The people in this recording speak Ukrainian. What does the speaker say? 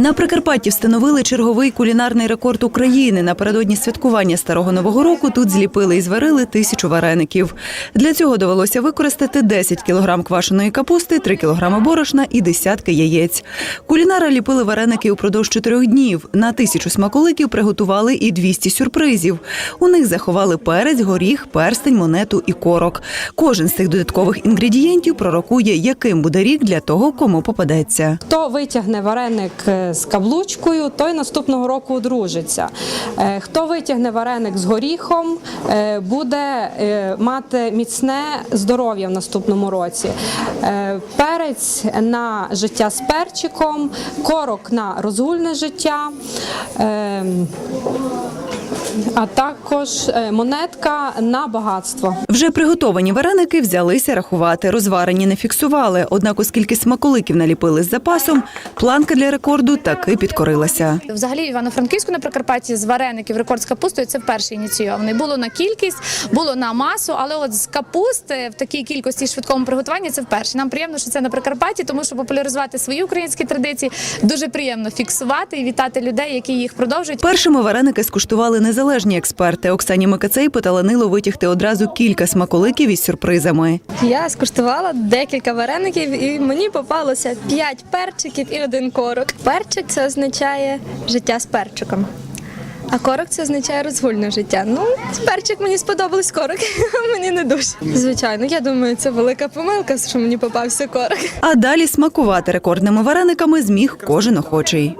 На Прикарпатті встановили черговий кулінарний рекорд України. Напередодні святкування старого нового року тут зліпили і зварили тисячу вареників. Для цього довелося використати 10 кілограм квашеної капусти, 3 кілограми борошна і десятки яєць. Кулінари ліпили вареники упродовж чотирьох днів. На тисячу смаколиків приготували і 200 сюрпризів. У них заховали перець, горіх, перстень, монету і корок. Кожен з цих додаткових інгредієнтів пророкує, яким буде рік для того, кому попадеться. Хто витягне вареник е, з каблучкою, той наступного року одружиться. Е, Хто витягне вареник з горіхом, е, буде е, мати міцне здоров'я в наступному році. Перець на життя з перчиком, корок на розгульне життя. А також е, монетка на багатство. Вже приготовані вареники взялися рахувати. Розварені не фіксували. Однак, оскільки смаколиків наліпили з запасом, планка для рекорду таки підкорилася. Взагалі, Івано-Франківську на Прикарпатті з вареників рекорд з капустою це вперше ініційований. Було на кількість, було на масу, але от з капусти в такій кількості швидкому приготуванні це вперше. Нам приємно, що це на Прикарпатті, тому що популяризувати свої українські традиції дуже приємно фіксувати і вітати людей, які їх продовжують. Першими вареники скуштували незалежні експерти. Оксані Микацей поталанило витягти одразу кілька смаколиків із сюрпризами. Я скуштувала декілька вареників, і мені попалося 5 перчиків і один корок. Перчик це означає життя з перчиком. А корок це означає розгульне життя. Ну, перчик мені сподобалось корок, мені не дуже. Звичайно, я думаю, це велика помилка, що мені попався корок. А далі смакувати рекордними варениками зміг кожен охочий.